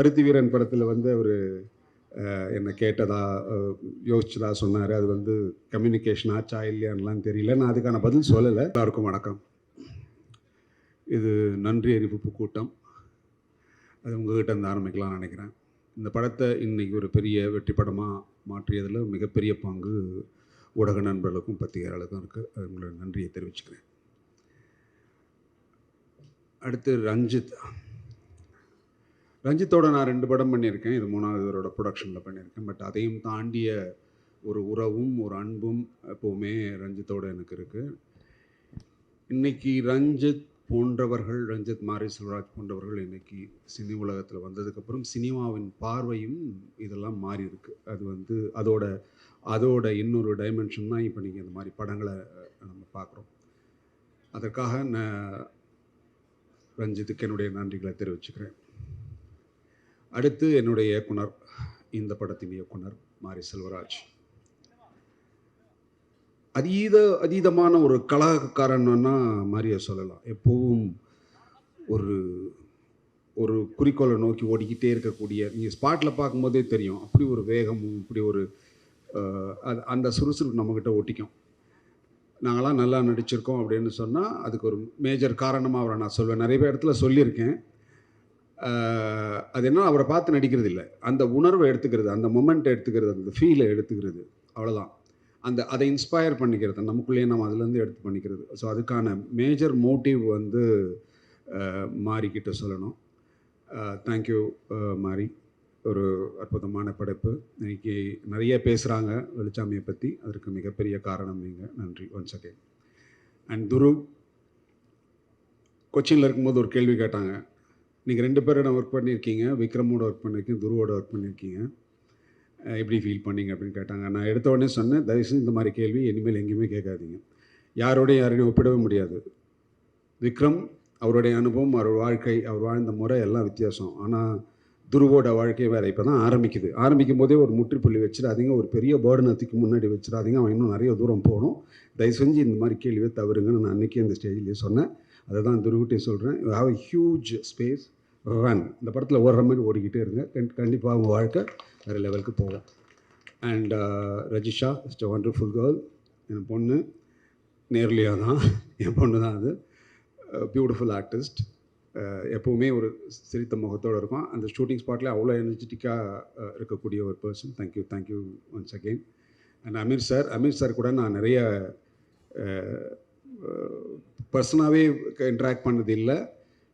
பருத்தி வீரன் படத்தில் வந்து அவர் என்னை கேட்டதா யோசிச்சதா சொன்னார். அது வந்து கம்யூனிகேஷன் ஆச்சா இல்லையான்லாம் தெரியல. நான் அதுக்கான பதில் சொல்லலை. எல்லாருக்கும் வணக்கம். இது நன்றி அறிவிப்பு கூட்டம். அது உங்ககிட்ட இருந்து ஆரம்பிக்கலாம்னு நினைக்கிறேன். இந்த படத்தை இன்னைக்கு ஒரு பெரிய வெற்றி படமாக மாற்றியதில் மிகப்பெரிய பங்கு ஊடக நண்பர்களுக்கும் பத்திரிகையாளருக்கும் இருக்குது அது உங்களோட நன்றியை தெரிவிச்சுக்கிறேன். அடுத்து ரஞ்சித். ரஞ்சித்தோட நான் ரெண்டு படம் பண்ணியிருக்கேன். இது மூணாவது இவரோட ப்ரொடக்ஷனில் பண்ணியிருக்கேன். பட் அதையும் தாண்டிய ஒரு உறவும் ஒரு அன்பும் எப்போவுமே ரஞ்சித்தோட எனக்கு இருக்குது இன்றைக்கி ரஞ்சித் போன்றவர்கள் ரஞ்சித் மாரி செல்வராஜ் போன்றவர்கள் இன்றைக்கி சினி உலகத்தில் வந்ததுக்கப்புறம் சினிமாவின் பார்வையும் இதெல்லாம் மாறி இருக்கு. அது வந்து அதோட அதோட இன்னொரு டைமென்ஷன் தான் இப்போ நீங்கள் இந்த மாதிரி படங்களை நம்ம பார்க்குறோம். அதற்காக நான் ரஞ்சித்துக்கு என்னுடைய நன்றிகளை தெரிவிச்சுக்கிறேன். அடுத்து என்னுடைய இயக்குனர் இந்த படத்தின் இயக்குனர் மாரி செல்வராஜ். அதீத அதீதமான ஒரு கலாக்காரன்னா மாரியை சொல்லலாம். எப்பவும் ஒரு ஒரு குறிக்கோளை நோக்கி ஓடிக்கிட்டே இருக்கக்கூடிய நீங்கள் ஸ்பாட்டில் பார்க்கும்போதே தெரியும். அப்படி ஒரு வேகமும் இப்படி ஒரு அது அந்த சுறுசுறுப்பு நம்மக்கிட்ட ஒட்டிக்கும். நாங்களாம் நல்லா நடிச்சிருக்கோம் அப்படின்னு சொன்னால் அதுக்கு ஒரு மேஜர் காரணமாக அவரை நான் சொல்வேன். நிறைய பேர் இடத்துல சொல்லியிருக்கேன். அது என்ன அவரை பார்த்து நடிக்கிறது இல்லை. அந்த உணர்வை எடுத்துக்கிறது அந்த மொமெண்ட்டை எடுத்துக்கிறது அந்த ஃபீலை எடுத்துக்கிறது அவ்வளோதான் அந்த அதை இன்ஸ்பயர் பண்ணிக்கிறது நமக்குள்ளேயே நம்ம அதுலேருந்து எடுத்து பண்ணிக்கிறது. ஸோ அதுக்கான மேஜர் மோட்டிவ் வந்து மாறிக்கிட்ட சொல்லணும். தேங்க்யூ மாரி. ஒரு அற்புதமான படைப்பு. இன்னைக்கு நிறைய பேசுகிறாங்க வெளிச்சாமியை பற்றி அதற்கு மிகப்பெரிய காரணம் நீங்கள் நன்றி ஒன்ஸ் அகேன் அண்ட் துரு கொச்சினில் இருக்கும்போது ஒரு கேள்வி கேட்டாங்க. நீங்கள் ரெண்டு பேரோட ஒர்க் பண்ணியிருக்கீங்க விக்ரமோட ஒர்க் பண்ணியிருக்கீங்க துருவோட ஒர்க் பண்ணியிருக்கீங்க. எப்படி ஃபீல் பண்ணீங்க அப்படின்னு கேட்டாங்க. நான் எடுத்த உடனே சொன்னேன் தயவுசெய்து இந்த மாதிரி கேள்வி இனிமேல் எங்கேயுமே கேட்காதீங்க. யாரோடையும் யாரோடையும் ஒப்பிடவே முடியாது. விக்ரம் அவருடைய அனுபவம் அவர் வாழ்க்கை அவர் வாழ்ந்த முறை எல்லாம் வித்தியாசம். ஆனால் துருவோட வாழ்க்கை வேறு இப்போ தான் ஆரம்பிக்குது. ஆரம்பிக்கும் போதே ஒரு முற்றுப்புள்ளி வச்சிடாதீங்க. ஒரு பெரிய பேர்டனத்துக்கு முன்னாடி வச்சிடாதீங்க. அவன் இன்னும் நிறைய தூரம் போகணும். தயவு செஞ்சு இந்த மாதிரி கேள்வியை தவறுங்கன்னு நான் அன்றைக்கி அந்த ஸ்டேஜ்லேயே சொன்னேன். அதை தான் துருவிட்டையும் சொல்கிறேன் have a huge space run இந்த படத்தில் ஓடுற மாதிரி ஓடிக்கிட்டே இருங்க. கண்டிப்பாக அவங்க வாழ்க்கை வேறு லெவலுக்கு போகும். And uh, Rajisha it's a wonderful girl என் பொண்ணு. நேர்லியாக தான் என் பொண்ணு தான் அது பியூட்டிஃபுல் ஆர்டிஸ்ட் எப்போவுமே ஒரு சிரித்த முகத்தோடு இருக்கும். அந்த ஷூட்டிங் ஸ்பாட்டில் அவ்வளோ எனர்ஜெட்டிக்காக இருக்கக்கூடிய ஒரு person thank you thank you once again and Ameer sir Ameer sir கூட நான் நிறைய பர்சனாகவே இன்ட்ராக்ட் பண்ணது இல்லை.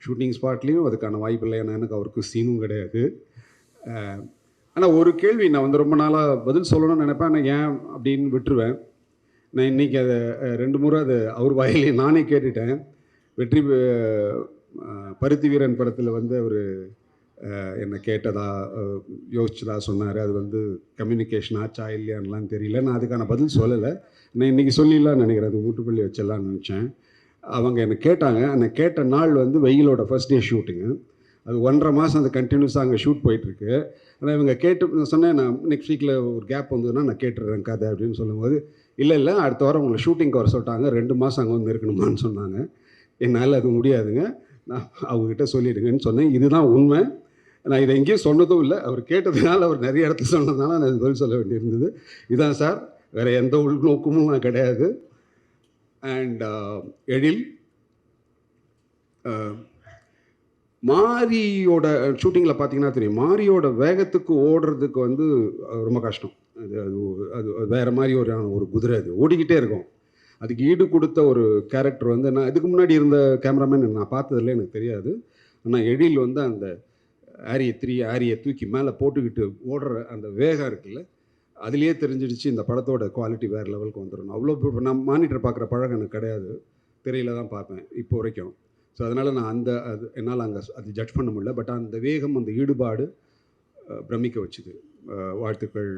ஷூட்டிங் ஸ்பாட்லேயும் அதுக்கான வாய்ப்பு இல்லை. ஏன்னா எனக்கு அவருக்கு சீனும் கிடையாது. ஆனால் ஒரு கேள்வி நான் வந்து ரொம்ப நாளாக பதில் சொல்லணும்னு நினைப்பேன். ஆனால் ஏன் அப்படின்னு விட்டுருவேன். நான் இன்றைக்கி அதை ரெண்டு முறை அது அவர் வாயிலே நானே கேட்டுட்டேன். வெற்றி பெ- பருத்தி வீரன் படத்தில் வந்து அவர் என்னை கேட்டதா யோசிச்சதா சொன்னார். அது வந்து கம்யூனிகேஷன் ஆச்சா இல்லையான்லாம் தெரியல. நான் அதுக்கான பதில் சொல்லலை. நான் இன்றைக்கி சொல்லிடலாம்னு நினைக்கிறேன். அது ஊட்டுப்பள்ளி வச்சிடலான்னு நினச்சேன். அவங்க என்னை கேட்டாங்க. அந்த கேட்ட நாள் வந்து வெயிலோட ஃபர்ஸ்ட் டே ஷூட்டிங்கு அது ஒன்றரை மாதம் அது கண்டினியூஸாக அங்கே ஷூட் போயிட்டுருக்கு. ஆனால் இவங்க கேட்டு நான் சொன்னேன் நான் நெக்ஸ்ட் வீக்கில் ஒரு கேப் வந்ததுன்னா நான் கேட்டுடுறேன் கதை அப்படின்னு சொல்லும்போது இல்லை இல்லை அடுத்த வாரம் உங்களை ஷூட்டிங்க்கு வர சொல்லிட்டாங்க. ரெண்டு மாதம் அங்கே வந்து இருக்கணுமான்னு சொன்னாங்க. என்னால் அது முடியாதுங்க. நான் அவங்ககிட்ட சொல்லிடுங்கன்னு சொன்னேன். இதுதான் உண்மை. நான் இதை எங்கேயும் சொன்னதும் இல்லை. அவர் கேட்டதுனால அவர் நிறைய இடத்துல சொன்னதுனால நான் பதில் சொல்ல வேண்டியிருந்தது. இதான் சார். வேறு எந்த உள்நோக்கமும் நான் கிடையாது. அண்ட் uh, எழில் uh, மாரியோட ஷூட்டிங்கில் பார்த்தீங்கன்னா தெரியும். மாரியோட வேகத்துக்கு ஓடுறதுக்கு வந்து ரொம்ப கஷ்டம். அது அது அது வேறு மாதிரி ஒரு ஒரு குதிரை அது. ஓடிக்கிட்டே இருக்கும். அதுக்கு ஈடு கொடுத்த ஒரு கேரக்டர் வந்து நான் இதுக்கு முன்னாடி இருந்த கேமராமேன் நான் பார்த்ததில்ல எனக்கு தெரியாது. ஆனால் எழில் வந்து அந்த ஆரியை த்ரீ ஆரியை தூக்கி மேலே போட்டுக்கிட்டு ஓடுற அந்த வேகம் இருக்குல்ல அதுலேயே தெரிஞ்சிடுச்சு இந்த படத்தோட குவாலிட்டி வேறு லெவலுக்கு வந்துடணும். அவ்வளோ இப்போ நான் மானிட்டர் பார்க்குற பழக்கம் எனக்கு கிடையாது. திரையில் தான் பார்ப்பேன் இப்போ வரைக்கும். ஸோ அதனால் நான் அந்த அது என்னால் அங்கே அது ஜட்ஜ் பண்ண முடியல. பட் அந்த வேகம் அந்த ஈடுபாடு பிரமிக்க வச்சுது. வாழ்த்துக்கள்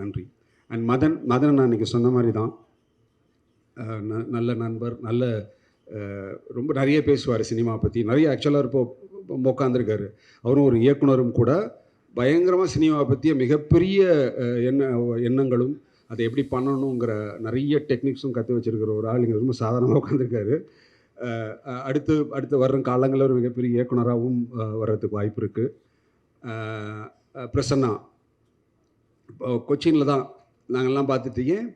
நன்றி. அண்ட் மதன் மதன் நான் இன்றைக்கி சொன்ன மாதிரி தான். நல்ல நண்பர் நல்ல ரொம்ப நிறைய பேசுவார் சினிமா பற்றி நிறைய ஆக்சுவலாக இப்போ உட்காந்துருக்காரு அவரும் ஒரு இயக்குனரும் கூட பயங்கரமாக சினிமாவை பற்றிய மிகப்பெரிய எண்ண எண்ணங்களும் அதை எப்படி பண்ணணுங்கிற நிறைய டெக்னிக்ஸும் கற்று வச்சிருக்கிற ஒரு ஆள். இங்கே ரொம்ப சாதாரணமாக உட்காந்துருக்காரு அடுத்து அடுத்து வரும் காலங்களில் ஒரு மிகப்பெரிய இயக்குனராகவும் வர்றதுக்கு வாய்ப்பு இருக்குது பிரசன்னா. இப்போ கொச்சினில் தான் நாங்கள்லாம் பார்த்துட்டு ஏன்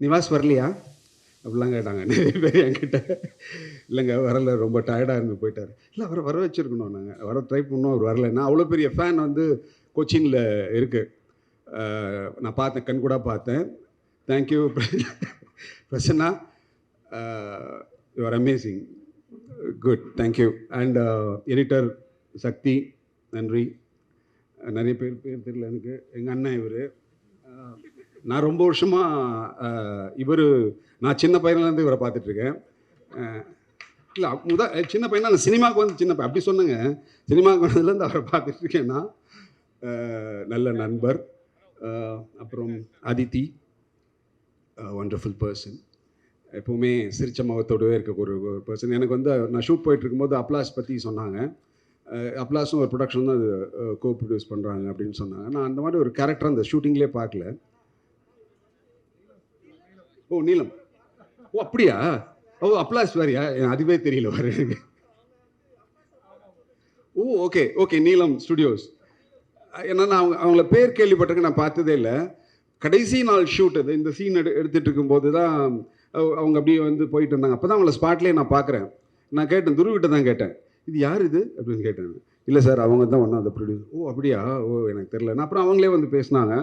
நிவாஸ் வரலையா? அப்படிலாம் கேட்டாங்க. நிறைய பேர் என்கிட்ட. இல்லைங்க வரல ரொம்ப டயர்டாக இருந்து போயிட்டார். இல்லை அவரை வர வச்சுருக்கணும் நாங்கள் வர ட்ரை பண்ணோம் அவர் வரலைன்னா அவ்வளோ பெரிய ஃபேன் வந்து கொச்சினில் இருக்குது நான் பார்த்தேன் கண் கூட பார்த்தேன். Thank you Prasanna. You are amazing good thank you and editor Sakthi நன்றி. நிறைய பேர் பேர் தெரியல எனக்கு. எங்கள் அண்ணன் இவர். நான் ரொம்ப வருஷமாக இவர் நான் சின்ன பையன்லேருந்து இவரை பார்த்துட்ருக்கேன். இல்லை முத சின்ன பையனா நான் சினிமாவுக்கு வந்து சின்ன பையன். அப்படி சொன்னேங்க. சினிமாவுக்கு வந்ததுலேருந்து அவரை பார்த்துட்ருக்கேன் நான். நல்ல நண்பர். அப்புறம் அதித்தி. ஒண்டர்ஃபுல் பர்சன் எப்போவுமே சிரிச்ச முகத்தோடவே இருக்க ஒரு ஒரு பர்சன் எனக்கு வந்து நான் ஷூட் போயிட்டு இருக்கும்போது அப்ளாஸ் பற்றி சொன்னாங்க அப்லாஸும் அப்ளாஸும் ஒரு ப்ரொடக்ஷன் தான் அது கோ ப்ரொடியூஸ் பண்ணுறாங்க அப்படின்னு சொன்னாங்க. நான் அந்த மாதிரி ஒரு கேரக்டர் அந்த ஷூட்டிங்லேயே பார்க்கல. ஓ நீலம். ஓ அப்படியா? ஓ அப்ளாஸ் வேறியா? எனக்கு அதுவே தெரியல வர ஓ ஓகே ஓகே நீலம் ஸ்டுடியோஸ் ஏன்னா நான் அவங்க அவங்கள பேர் கேள்விப்பட்டிருக்கேன் நான் பார்த்ததே இல்லை. கடைசி நாள் ஷூட் அது. இந்த சீன் எடு எடுத்துகிட்டு இருக்கும்போது தான் அவங்க அப்படியே வந்து போயிட்டு இருந்தாங்க. அப்போ தான் அவங்கள ஸ்பாட்லேயே நான் பார்க்குறேன். நான் கேட்டேன் துருவிட்ட தான் கேட்டேன். இது யார் இது? அப்படின்னு கேட்டேன். இல்லை சார் அவங்க தான் ஒன்றா அந்த ப்ரொடியூஸ் ஓ அப்படியா? ஓ எனக்கு தெரில நான் அப்புறம் அவங்களே வந்து பேசினாங்க.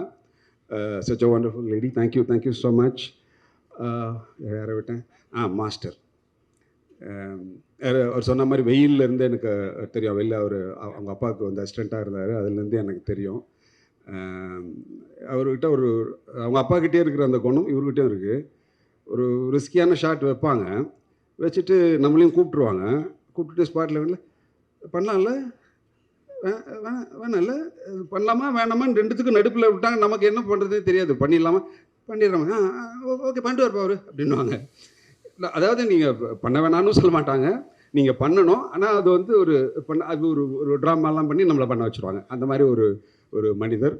Such a wonderful lady thank you thank you so much யாரை விட்டேன். ஆ மாஸ்டர். அவர் சொன்ன மாதிரி வெயில்ல எனக்கு தெரியும். வெளில அவர் அவங்க அப்பாவுக்கு வந்து அசிஸ்டண்ட்டாக இருந்தார். அதுலேருந்து எனக்கு தெரியும். அவர்கிட்ட ஒரு அவங்க அப்பாக்கிட்டே இருக்கிற அந்த குணம் இவர்கிட்டயும் இருக்குது ஒரு ரிஸ்கியான ஷாட் வைப்பாங்க. வச்சுட்டு நம்மளையும் கூப்பிட்ருவாங்க கூப்பிட்டுட்டு ஸ்பாட்டில் வந்து பண்ணலாம்ல? வேணாம்ல? பண்ணலாமா? வேணாமான்னு ரெண்டுத்துக்கும் நடுப்பில் விட்டாங்க. நமக்கு என்ன பண்ணுறதுன்னு தெரியாது. பண்ணிடலாமா? பண்ணிடுறாங்க ஓகே பண்ணிட்டு வரப்பா அவரு அப்படின்வாங்க அதாவது நீங்கள் பண்ண வேணாம்னு சொல்ல மாட்டாங்க. நீங்கள் பண்ணணும். ஆனால் அது வந்து ஒரு பண்ண அது ஒரு ஒரு ட்ராமாலாம் பண்ணி நம்மளை பண்ண வச்சுருவாங்க. அந்த மாதிரி ஒரு ஒரு மனிதர்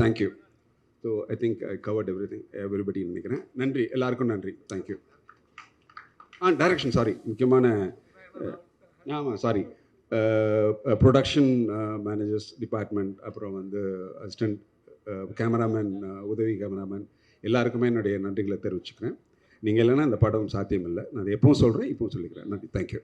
thank you so I think I covered everything everybody நினைக்கிறேன். நன்றி. எல்லாருக்கும் நன்றி. தேங்க்யூ ஆ டைரக்ஷன் சாரி முக்கியமான ஆமாம் சாரி ப்ரொடக்ஷன் மேனேஜர்ஸ் டிபார்ட்மெண்ட் அப்புறம் வந்து அசிஸ்டன்ட் கேமராமேன் உதவி கேமராமேன் எல்லாருக்குமே என்னுடைய நன்றிகளை தெரிவிச்சுக்கிறேன். நீங்கள் இல்லைன்னா இந்த படம் சாத்தியம் இல்லை நான் எப்பவும் சொல்கிறேன் இப்பவும் சொல்லிக்கிறேன். நன்றி. தேங்க்யூ